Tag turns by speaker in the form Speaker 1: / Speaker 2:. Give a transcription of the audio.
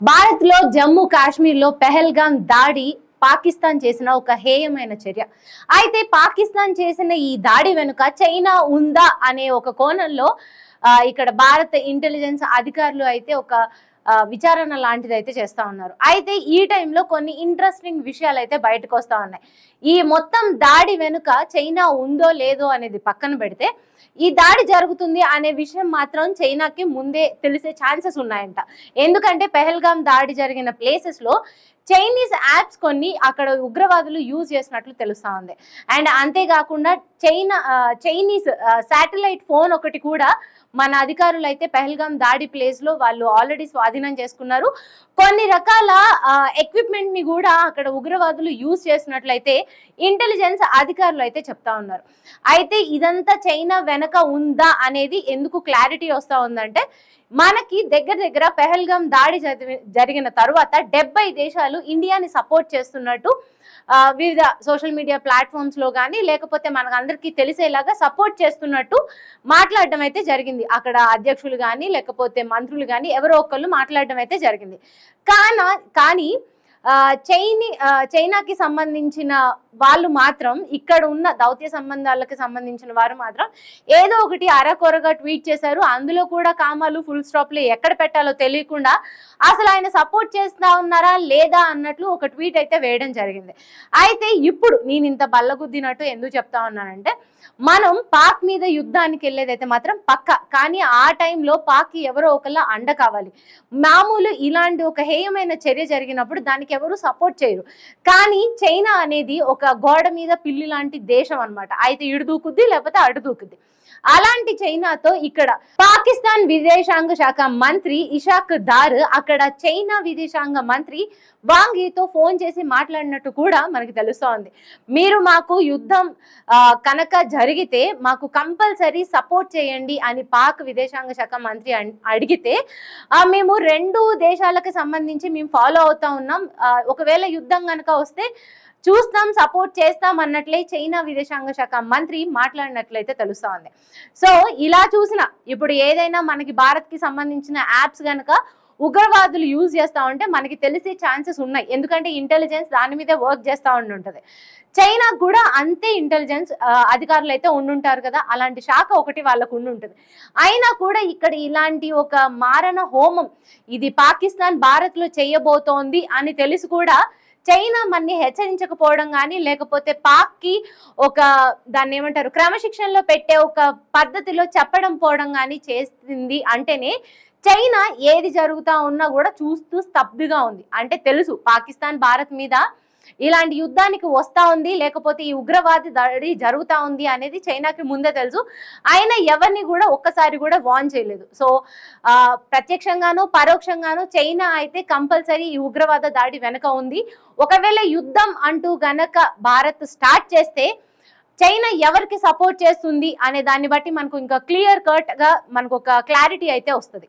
Speaker 1: భారత్లో జమ్మూ కాశ్మీర్లో పెహల్గాం దాడి పాకిస్తాన్ చేసిన ఒక హేయమైన చర్య. అయితే పాకిస్తాన్ చేసిన ఈ దాడి వెనుక చైనా ఉందా అనే ఒక కోణంలో ఇక్కడ భారత ఇంటెలిజెన్స్ అధికారులు అయితే ఒక విచారణ లాంటిది అయితే చేస్తూ ఉన్నారు. అయితే ఈ టైంలో కొన్ని ఇంట్రెస్టింగ్ విషయాలు అయితే బయటకు వస్తూ ఉన్నాయి. ఈ మొత్తం దాడి వెనుక చైనా ఉందో లేదో అనేది పక్కన పెడితే ఈ దాడి జరుగుతుంది అనే విషయం మాత్రం చైనాకి ముందే తెలిసే ఛాన్సెస్ ఉన్నాయంట. ఎందుకంటే పెహల్గాం దాడి జరిగిన ప్లేసెస్లో చైనీస్ యాప్స్ కొన్ని అక్కడ ఉగ్రవాదులు యూజ్ చేసినట్లు తెలుస్తా ఉంది. అండ్ అంతేకాకుండా చైనా చైనీస్ శాటిలైట్ ఫోన్ ఒకటి కూడా మన అధికారులు అయితే పెహల్గాం దాడి ప్లేస్లో వాళ్ళు ఆల్రెడీ స్వాధీనం చేసుకున్నారు. కొన్ని రకాల ఎక్విప్మెంట్ని కూడా అక్కడ ఉగ్రవాదులు యూజ్ చేసినట్లయితే ఇంటెలిజెన్స్ అధికారులు అయితే చెప్తా ఉన్నారు. అయితే ఇదంతా చైనా వెనక ఉందా అనేది ఎందుకు క్లారిటీ వస్తూ ఉందంటే మనకి దగ్గర దగ్గర పెహల్గాం దాడి జరిగిన తర్వాత డెబ్బై దేశాలు ఇండియాని సపోర్ట్ చేస్తున్నట్టు వివిధ సోషల్ మీడియా ప్లాట్ఫామ్స్లో కానీ లేకపోతే మనకు అందరికీ తెలిసేలాగా సపోర్ట్ చేస్తున్నట్టు మాట్లాడడం అయితే జరిగింది. అక్కడ అధ్యక్షులు కానీ లేకపోతే మంత్రులు కానీ ఎవరో ఒకళ్ళు మాట్లాడడం అయితే జరిగింది. కానా కానీ చైనీ చైనాకి సంబంధించిన వాళ్ళు మాత్రం ఇక్కడ ఉన్న దౌత్య సంబంధాలకు సంబంధించిన వారు మాత్రం ఏదో ఒకటి అరకొరగా ట్వీట్ చేశారు. అందులో కూడా కామాలు ఫుల్ స్టాప్లు ఎక్కడ పెట్టాలో తెలియకుండా అసలు ఆయన సపోర్ట్ చేస్తా ఉన్నారా లేదా అన్నట్లు ఒక ట్వీట్ అయితే వేయడం జరిగింది. అయితే ఇప్పుడు నేను ఇంత బల్లగుద్దినట్టు ఎందుకు చెప్తా ఉన్నానంటే మనం పాక్ మీద యుద్ధానికి వెళ్ళేదైతే మాత్రం పక్క. కానీ ఆ టైంలో పాక్ ఎవరో ఒకళ్ళ అండ కావాలి. మామూలు ఇలాంటి ఒక హేయమైన చర్య జరిగినప్పుడు దానికి ఎవరు సపోర్ట్ చేయరు. కానీ చైనా అనేది ఒక గోడ మీద పిల్లి లాంటి దేశం అన్నమాట. అయితే ఇటు దూకుద్ది లేకపోతే అటు దూకుద్ది. అలాంటి చైనాతో ఇక్కడ పాకిస్తాన్ విదేశాంగ శాఖ మంత్రి ఇషాక్ దార్ అక్కడ చైనా విదేశాంగ మంత్రి వాంగీతో ఫోన్ చేసి మాట్లాడినట్టు కూడా మనకి తెలుస్తోంది. మీరు మాకు యుద్ధం కనుక జరిగితే మాకు కంపల్సరీ సపోర్ట్ చేయండి అని పాక్ విదేశాంగ శాఖ మంత్రి అడిగితే మేము రెండు దేశాలకు సంబంధించి మేము ఫాలో అవుతా ఉన్నాం. ఒకవేళ యుద్ధం కనుక వస్తే చూస్తాం సపోర్ట్ చేస్తాం అన్నట్లే చైనా విదేశాంగ శాఖ మంత్రి మాట్లాడినట్లయితే తెలుస్తా ఉంది సో ఇలా చూసిన ఇప్పుడు ఏదైనా మనకి భారత్కి సంబంధించిన యాప్స్ కనుక ఉగ్రవాదులు యూజ్ చేస్తా ఉంటే మనకి తెలిసే ఛాన్సెస్ ఉన్నాయి. ఎందుకంటే ఇంటెలిజెన్స్ దాని మీదే వర్క్ చేస్తూ ఉండి ఉంటుంది చైనా కూడా అంతే ఇంటెలిజెన్స్ అధికారులు అయితే ఉండుంటారు కదా. అలాంటి శాఖ ఒకటి వాళ్ళకు ఉండి ఉంటుంది అయినా కూడా ఇక్కడ ఇలాంటి ఒక మారణ హోమం ఇది పాకిస్తాన్ భారత్లో చేయబోతోంది అని తెలిసి కూడా చైనా మన్ని హెచ్చరించకపోవడం కానీ లేకపోతే పాక్కి ఒక దాన్ని ఏమంటారు క్రమశిక్షణలో పెట్టే ఒక పద్ధతిలో చెప్పడం పోవడం కానీ చేస్తుంది అంటేనే చైనా ఏది జరుగుతా ఉన్నా కూడా చూస్తూ స్తబ్దుగా ఉంది. అంటే తెలుసు పాకిస్తాన్ భారత్ మీద ఇలాంటి యుద్ధానికి వస్తా ఉంది లేకపోతే ఈ ఉగ్రవాది దాడి జరుగుతా ఉంది అనేది చైనాకి ముందే తెలుసు. ఆయన ఎవరిని కూడా ఒక్కసారి కూడా వార్న్ చేయలేదు. సో ఆ, ప్రత్యక్షంగాను పరోక్షంగాను చైనా అయితే కంపల్సరీ ఈ ఉగ్రవాద దాడి వెనక ఉంది. ఒకవేళ యుద్ధం అంటూ గనక భారత్ స్టార్ట్ చేస్తే చైనా ఎవరికి సపోర్ట్ చేస్తుంది అనే దాన్ని బట్టి మనకు ఇంకా క్లియర్ కట్గా మనకు ఒక క్లారిటీ అయితే వస్తుంది.